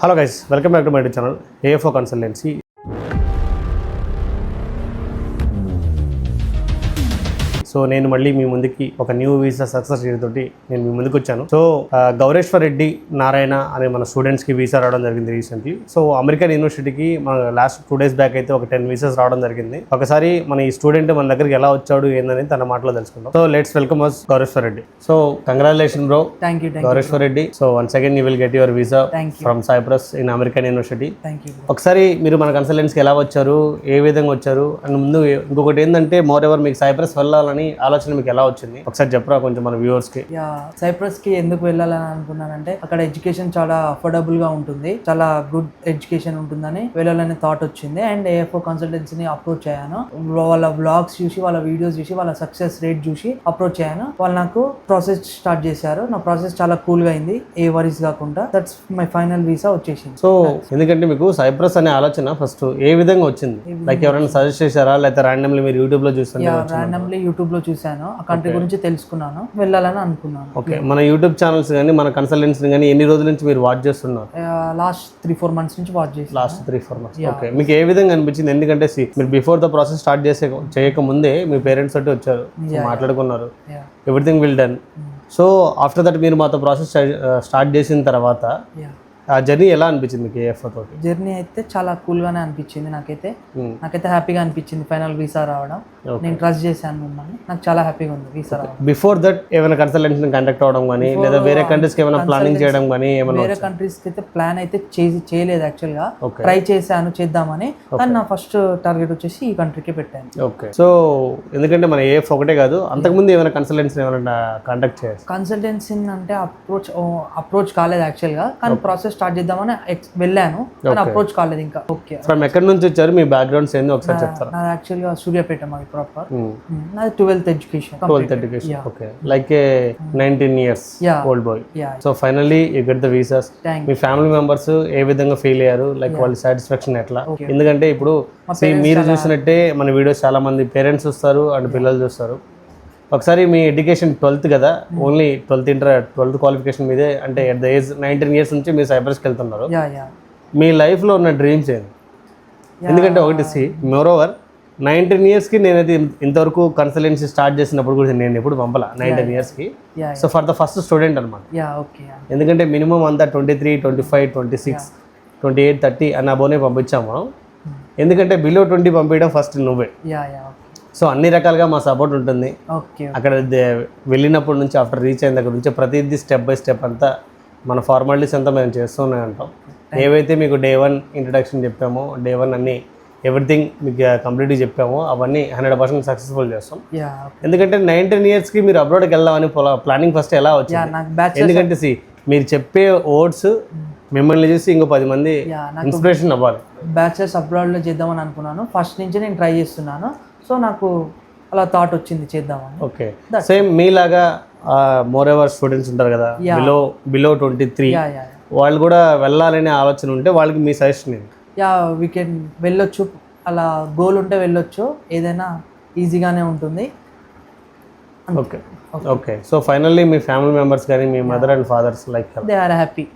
Hello guys, welcome back to my channel AFO Consultancy. So నేను మళ్ళీ మీ ముందుకి ఒక న్యూ వీసా సక్సెస్ తోటి నేను మీ ముందుకు వచ్చాను సో గౌరేశ్వర్ రెడ్డి నారాయణ అనే మన స్టూడెంట్స్కి వీసా రావడం జరిగింది రీసెంట్లీ సో అమెరికన్ యూనివర్సిటీకి మన లాస్ట్ టూ డేస్ బ్యాక్ అయితే ఒక టెన్ వీసాస్ రావడం జరిగింది ఒకసారి మన ఈ స్టూడెంట్ మన దగ్గరికి ఎలా వచ్చాడు ఏందని తన మాటలో తెలుసుకుందాం so let's welcome us Goureshwar Reddy so congratulation bro thank you Goureshwar Reddy so one second you will get your visa from Cyprus in American university ఒకసారి మీరు మన కన్సల్టెన్స్కి ఎలా వచ్చారు ఏ విధంగా వచ్చారు అండ్ ముందు ఇంకొకటి ఏంటంటే మోర్ ఎవర్ మీకు సైప్రస్ వెళ్ళాలని అనే ఆలోచన మీకు ఎలా వచ్చింది ఒకసారి చెప్పరా కొంచెం మన వ్యూవర్స్ కి సైప్రస్ కి ఎందుకు వెళ్ళాలని అనుకున్నానంటే అక్కడ ఎడ్యుకేషన్ చాలా అఫోర్డబుల్ గా ఉంటుంది చాలా గుడ్ ఎడ్యుకేషన్ ఉంటుందని వెళ్ళాలనే థాట్ వచ్చింది అండ్ ఏఎఫ్ఓ కన్సల్టెన్సీని అప్రోచ్ అయ్యాను వాళ్ళ బ్లాగ్స్ చూసి వాళ్ళ వీడియోస్ చూసి వాళ్ళ సక్సెస్ రేట్ చూసి అప్రోచ్ అయ్యాను వాళ్ళు నాకు ప్రాసెస్ స్టార్ట్ చేశారు నా ప్రాసెస్ చాలా కూల్ గా అయింది ఏ వరీస్ కాకుండా దట్స్ మై ఫైనల్ వీసా వచ్చేసింది సో ఎందుకంటే మీకు సైప్రస్ అనే ఆలోచన ఫస్ట్ ఏ విధంగా వచ్చింది లైక్ ఎవరైనా సజెస్ట్ చేశారా లేకపోతే మీరు యూట్యూబ్ లో చూసారా యూట్యూబ్ యూట్యూబ్లో చూశాను ఆ కంట్రీ గురించి తెలుసుకున్నాను వెళ్ళాలని అనుకున్నాను ఓకే మన యూట్యూబ్ ఛానల్స్ కానీ మన కన్సల్టెన్స్ కానీ ఎన్ని రోజుల నుంచి మీరు వాచ్ చేస్తున్నారు లాస్ట్ త్రీ ఫోర్ మంత్స్ నుంచి వాచ్ చేసి last three four months okay మీకు ఏ విధంగా అనిపించింది ఎందుకంటే మీరు బిఫోర్ ద ప్రాసెస్ స్టార్ట్ చేసే చేయక ముందే మీ పేరెంట్స్ తోటి వచ్చారు మాట్లాడుకున్నారు everything will done so after that మీరు మాతో ప్రాసెస్ స్టార్ట్ uh, చేసిన తర్వాత ఆ జర్నీ ఎలా అనిపించింది మీకు ఏఎఫ్ తోటి జర్నీ అయితే చాలా కూల్గానే అనిపించింది నాకైతే hmm. నాకైతే హ్యాపీగా అనిపించింది ఫైనల్ వీసా రావడం నేను ట్రస్ట్ చేశాను మిమ్మల్ని నాకు చాలా హ్యాపీగా ఉంది వీసా రావడం బిఫోర్ దట్ ఏమైనా కన్సల్టెన్షన్ కండక్ట్ అవడం కానీ లేదా వేరే కంట్రీస్ కి ఏమైనా ప్లానింగ్ చేయడం కానీ ఏమైనా వేరే కంట్రీస్ కి అయితే ప్లాన్ అయితే చేసి చేయలేదు యాక్చువల్ గా ట్రై చేశాను చేద్దామని కానీ నా ఫస్ట్ టార్గెట్ వచ్చేసి ఈ కంట్రీకి పెట్టాను ఓకే సో ఎందుకంటే మన ఏఎఫ్ ఒకటే కాదు అంతకుముందు ఏమైనా కన్సల్టెన్సీ ఏమైనా కండక్ట్ చేయాలి కన్సల్టెన్సీ అంటే అప్రోచ్ అప్రోచ్ కాలేదు గా కానీ ప్రాసెస్ స్టార్ట్ చేద్దామని వెళ్ళాను అప్రోచ్ కాలేదు ఇంకా ఓకే ఫ్రమ్ ఎక్కడి నుంచి వచ్చారు మీ బ్యాక్గ్రౌండ్స్ ఏంది ఒకసారి చెప్తారా నాది యాక్చువల్గా సూర్యాపేట మాది ప్రాపర్ hmm. hmm. నాది twelfth education twelfth education okay like a nineteen years old boy so finally you get the visas me family members ఏ విధంగా ఫీల్ అయ్యారు లైక్ వాళ్ళ సాటిస్ఫాక్షన్ ఎట్లా ఎందుకంటే ఇప్పుడు మీరు చూసినట్టే మన వీడియోస్ చాలా మంది పేరెంట్స్ చూస్తారు అండ్ పిల్లలు చూస్తారు ఒకసారి మీ ఎడ్యుకేషన్ ట్వెల్త్ కదా only twelfth inter twelfth qualification మీదే అంటే at the age nineteen years నుంచి మీరు సైబర్స్కి వెళ్తున్నారు మీ లైఫ్లో ఉన్న డ్రీమ్స్ ఏంటి ఎందుకంటే ఒకటి సి ఓవర్ నైన్టీన్ ఇయర్స్కి నేనైతే ఇంతవరకు కన్సల్టెన్సీ స్టార్ట్ చేసినప్పుడు కూడా నేను ఎప్పుడు పంపల నైన్టీన్ ఇయర్స్కి so for the first student అనమాట ఎందుకంటే మినిమం అంతా twenty three twenty five twenty six twenty eight thirty అని అబోనే పంపించాము మనం hmm. ఎందుకంటే బిలో ట్వంటీ పంపించడం ఫస్ట్ నువ్వే సో అన్ని రకాలుగా మా సపోర్ట్ ఉంటుంది అక్కడ వెళ్ళినప్పటి నుంచి ఆఫ్టర్ రీచ్ అయిన దగ్గర నుంచి ప్రతిదీ స్టెప్ బై స్టెప్ అంతా మన ఫార్మాలిటీస్ అంతా మేము చేస్తూనే ఉంటాం ఏవైతే మీకు డే వన్ ఇంట్రడక్షన్ చెప్పామో డే వన్ అన్ని ఎవ్రీథింగ్ మీకు కంప్లీట్గా చెప్పామో అవన్నీ హండ్రెడ్ పర్సెంట్ సక్సెస్ఫుల్ చేస్తాం ఎందుకంటే నైన్ టెన్ ఇయర్స్కి మీరు అబ్రాడ్కి వెళ్దామని ప్లానింగ్ ఫస్ట్ ఎలా వచ్చింది ఎందుకంటే సి మీరు చెప్పే ఓట్స్ hmm. మిమ్మల్ని చూసి ఇంకో పది మంది ఇన్స్పిరేషన్ అవ్వాలి బ్యాచ్లర్స్ అబ్రాడ్లో చేద్దామని అనుకున్నాను ఫస్ట్ నుంచి నేను ట్రై చేస్తున్నాను సో నాకు అలా థాట్ వచ్చింది చేద్దామని ఓకే సేమ్ మీలాగా మోర్ ఎవర్ స్టూడెంట్స్ ఉంటారు కదా బిలో బిలో ట్వంటీ త్రీ వాళ్ళు కూడా వెళ్ళాలనే ఆలోచన ఉంటే వాళ్ళకి మీ సజెషన్ యా వీ కెన్ వెళ్ళొచ్చు అలా గోల్ ఉంటే వెళ్ళొచ్చు ఏదైనా ఈజీగానే ఉంటుంది ఓకే ఓకే సో ఫైనల్లీ మీ ఫ్యామిలీ మెంబర్స్ కానీ మీ mother and fathers like they are happy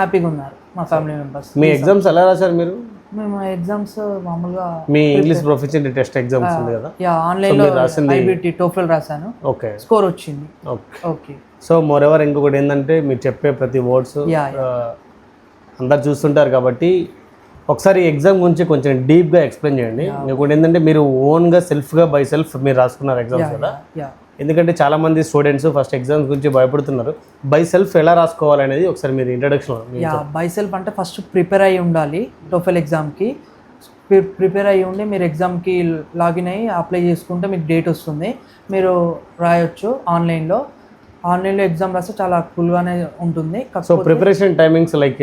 హ్యాపీగా ఉన్నారు మా ఫ్యామిలీ మెంబర్స్ మీ ఎగ్జామ్స్ ఎలా రాశారు మీరు మేము ఎగ్జామ్స్ మామూలుగా మీ ఇంగ్లీష్ ప్రొఫెషనల్ టెస్ట్ ఎగ్జామ్స్ ఉంది కదా యా ఆన్లైన్ లో రాసింది ఐబిటి టోఫెల్ రాశాను ఓకే స్కోర్ వచ్చింది okay okay so moreover ఇంకొకటి ఏంటంటే మీరు చెప్పే ప్రతి వర్డ్స్ అందరు చూస్తుంటారు కాబట్టి ఒకసారి ఎగ్జామ్ గురించి కొంచెం డీప్గా ఎక్స్ప్లెయిన్ చేయండి ఇంకోటి ఏంటంటే మీరు ఓన్గా సెల్ఫ్గా బై సెల్ఫ్ మీరు రాసుకున్నారు ఎగ్జామ్స్ కదా ఎందుకంటే చాలామంది స్టూడెంట్స్ ఫస్ట్ ఎగ్జామ్స్ గురించి భయపడుతున్నారు బై సెల్ఫ్ ఎలా రాసుకోవాలి అనేది ఒకసారి మీరు ఇంట్రడక్షన్ బై సెల్ఫ్ అంటే ఫస్ట్ ప్రిపేర్ అయ్యి ఉండాలి టోఫెల్ ఎగ్జామ్కి ప్రిపేర్ అయ్యి ఉండి మీరు ఎగ్జామ్కి లాగిన్ అయ్యి అప్లై చేసుకుంటే మీకు డేట్ వస్తుంది మీరు రాయొచ్చు ఆన్లైన్లో ఆన్లైన్లో ఎగ్జామ్ రాస్తే చాలా కూల్గానే ఉంటుంది so preparation timings like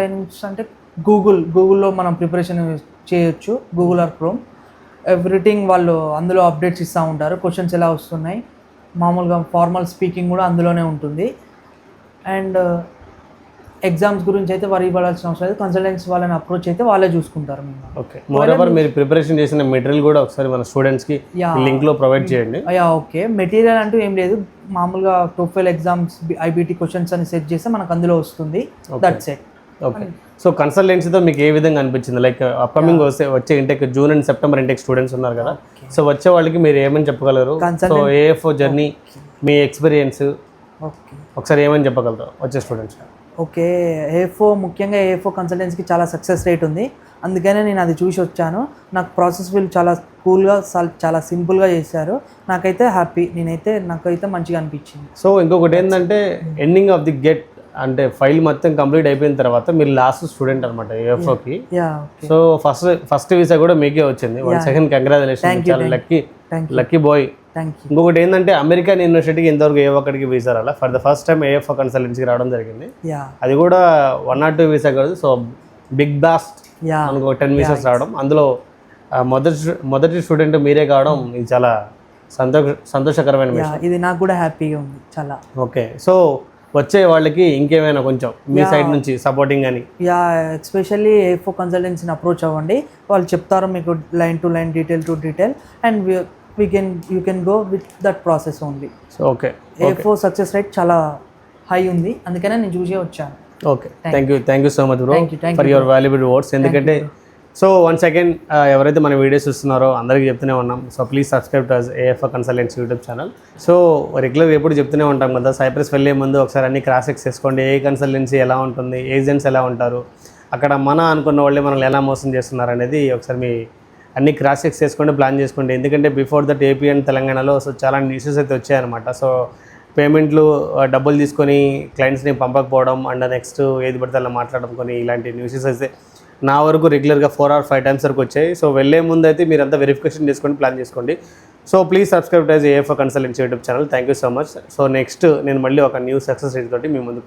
timings అంటే గూగుల్ గూగుల్లో మనం ప్రిపరేషన్ చేయొచ్చు గూగుల్ ఆర్ క్రోమ్ ఎవ్రీథింగ్ వాళ్ళు అందులో అప్డేట్స్ ఇస్తూ ఉంటారు క్వశ్చన్స్ ఎలా వస్తున్నాయి మామూలుగా ఫార్మల్ స్పీకింగ్ కూడా అందులోనే ఉంటుంది అండ్ ఎగ్జామ్స్ uh, గురించి అయితే వారు ఇవ్వాల్సిన అవసరం లేదు కన్సల్టెంట్స్ వాళ్ళని అప్రోచ్ అయితే వాళ్ళే చూసుకుంటారు ఓకే మోరెవర్ మీరు ప్రిపరేషన్ చేసిన మెటీరియల్ కూడా ఒకసారి మన స్టూడెంట్స్కి లింక్లో ప్రొవైడ్ చేయండి యా ఓకే మెటీరియల్ అంటూ ఏం లేదు మామూలుగా టోఫెల్ ఎగ్జామ్స్ ఐబీటీ క్వశ్చన్స్ అని సెట్ చేస్తే మనకు అందులో వస్తుంది దట్స్ ఎట్ ఓకే సో కన్సల్టెన్సీతో మీకు ఏ విధంగా అనిపించింది లైక్ అప్కమింగ్ వస్తే వచ్చే intake June and September intake students ఉన్నారు కదా సో వచ్చే వాళ్ళకి మీరు ఏమని చెప్పగలరు సో ఏఎఫ్ఓ జర్నీ మీ ఎక్స్పీరియన్స్ ఒకసారి ఏమని చెప్పగలరు వచ్చే స్టూడెంట్స్ ఓకే ఏఫో ముఖ్యంగా ఏఫో కన్సల్టెన్సీకి చాలా సక్సెస్ రేట్ ఉంది అందుకనే నేను అది చూసి వచ్చాను నాకు ప్రాసెస్ వీళ్ళు చాలా కూల్గా చాలా సింపుల్గా చేశారు నాకైతే హ్యాపీ నేనైతే నాకైతే మంచిగా అనిపించింది సో ఇంకొకటి ఏంటంటే ఎండింగ్ ఆఫ్ ది గెట్ అంటే ఫైల్ మొత్తం కంప్లీట్ అయిపోయిన తర్వాత మీరు లాస్ట్ స్టూడెంట్ అనమాట యూఎఫ్ఓకి సో ఫస్ట్ ఫస్ట్ వీసా కూడా మీకే వచ్చింది వన్ సెకండ్ కంగ్రాచులేషన్ చాలా లక్కీ లక్కీ బాయ్ ఇంకొకటి ఏంటంటే అమెరికన్ యూనివర్సిటీకి ఇంతవరకు ఏ ఒక్కడికి వీసా రాలా for the first time AFO కన్సల్టెన్సీకి రావడం జరిగింది అది కూడా వన్ నాట్ టూ వీసా కాదు సో బిగ్ బాస్ట్ మనకు టెన్ వీసాస్ రావడం అందులో మొదటి మొదటి స్టూడెంట్ మీరే కావడం hmm. ఇది చాలా సంతోష సంతోషకరమైన ఇది నాకు కూడా హ్యాపీగా ఉంది చాలా ఓకే సో వచ్చే వాళ్ళకి ఇంకేమైనా కొంచెం మీ సైడ్ నుంచి సపోర్టింగ్ అని యా ఎస్పెషల్లీ ఏ కన్సల్టెన్సీని అప్రోచ్ అవ్వండి వాళ్ళు చెప్తారు మీకు line to line detail to detail and we can you can go with that process only okay a success rate చాలా హై ఉంది అందుకనే నేను చూసే వచ్చాను okay thank you thank you so much bro for your valuable words ఎందుకంటే so one second ఎవరైతే మన videos చూస్తున్నారో అందరికీ చెప్తూనే ఉన్నాం so please subscribe to AF consultancy YouTube channel so regular ఎప్పుడు చెప్తూనే ఉంటాం కదా సైప్రస్ వెళ్ళే ముందు ఒకసారి అన్ని క్రాస్ ఎక్స్ చేసుకోండి ఏ కన్సల్టెన్సీ ఎలా ఉంటుంది ఏజెంట్స్ ఎలా ఉంటారు అక్కడ మన అనుకున్న వాళ్ళే మనల్ని ఎలా మోసం చేస్తున్నారు అనేది ఒకసారి మీ అన్ని క్రాస్ ఎక్స్ చేసుకోండి ప్లాన్ చేసుకోండి ఎందుకంటే బిఫోర్ దట్ ఏపీ అండ్ తెలంగాణలో సో చాలా ఇష్యూస్ అయితే వచ్చాయన్నమాట సో పేమెంట్లు డబ్బులు తీసుకొని క్లయింట్స్ని పంపకపోవడం అండ్ నెక్స్ట్ ఏది పడితే అలా మాట్లాడడం కొన్ని ఇలాంటి న్యూసెస్ అయితే నా వరకు రెగ్యులర్గా ఫోర్ ఆర్ ఫైవ్ టైమ్స్ వరకు వచ్చాయి సో వెళ్ళే ముందు అయితే మీరు అంతా వెరిఫికేషన్ చేసుకుని ప్లాన్ చేసుకోండి so please subscribe టైజ్ AFO consultancy YouTube channel thank you so much so next నేను మళ్ళీ ఒక న్యూ సక్సెస్ రేట్ తోటి మీ ముందు